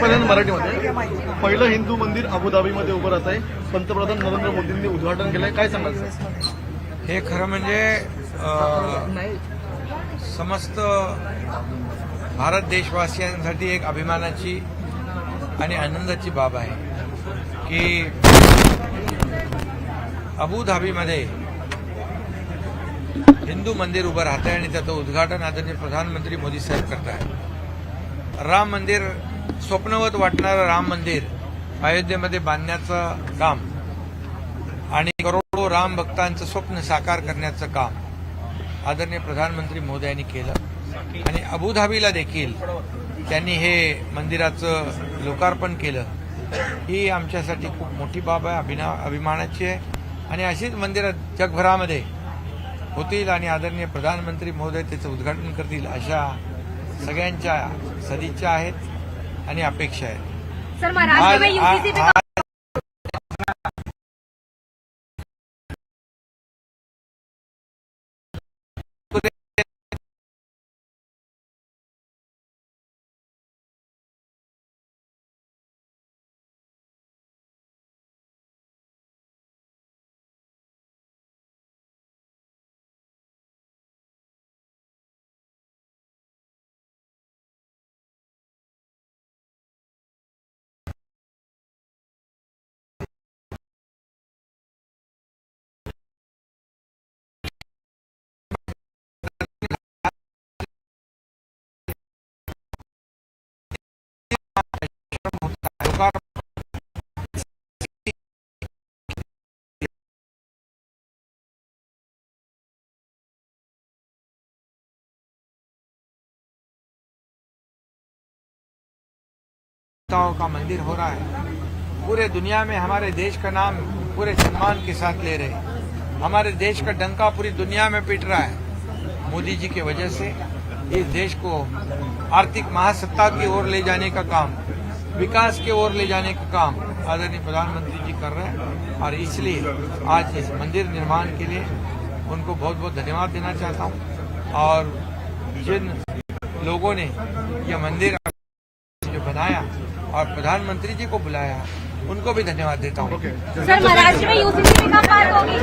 म्हणजे मराठीमध्ये. पहिलं हिंदू मंदिर अबुधाबीमध्ये उभं राहत आहे. पंतप्रधान नरेंद्र मोदींनी उद्घाटन केलंय. काय सांगायचं हे खरं म्हणजे समस्त भारत देशवासियांसाठी एक अभिमानाची आणि आनंदाची बाब आहे की अबुधाबीमध्ये हिंदू मंदिर उभं राहतंय आणि त्याचं उद्घाटन आदरणीय प्रधानमंत्री मोदी साहेब करत आहेत राम मंदिर स्वप्नवत वाटणारं राम मंदिर अयोध्येमध्ये बांधण्याचं काम आणि करोडो राम भक्तांचं स्वप्न साकार करण्याचं काम आदरणीय प्रधानमंत्री मोदयांनी केलं. आणि अबुधाबीला देखील त्यांनी हे मंदिराचं लोकार्पण केलं. ही आमच्यासाठी खूप मोठी बाब आहे अभिना अभिमानाची आहे. आणि अशीच मंदिरं जगभरामध्ये होतील आणि आदरणीय प्रधानमंत्री महोदय त्याचं उद्घाटन करतील अशा सगळ्यांच्या सदिच्छा आहेत आणि अपेक्षा आहेत. देवताओं का मंदिर हो रहा है। पूरे दुनिया में हमारे देश का नाम पूरे सम्मान के साथ ले रहे हमारे देश का डंका पूरी दुनिया में पिट रहा है। मोदी जी की वजह से इस देश को आर्थिक महासत्ता की ओर ले जाने का काम, विकास की ओर ले जाने का काम आदरणीय प्रधानमंत्री जी कर रहे हैं। और इसलिए आज इस मंदिर निर्माण के लिए उनको बहुत बहुत धन्यवाद देना चाहता हूँ। और जिन लोगों ने यह मंदिर जो बनाया और प्रधानमंत्री जी को बुलाया उनको भी धन्यवाद देता हूँ। सर महाराष्ट्र में यूपीसी कब बात होगी?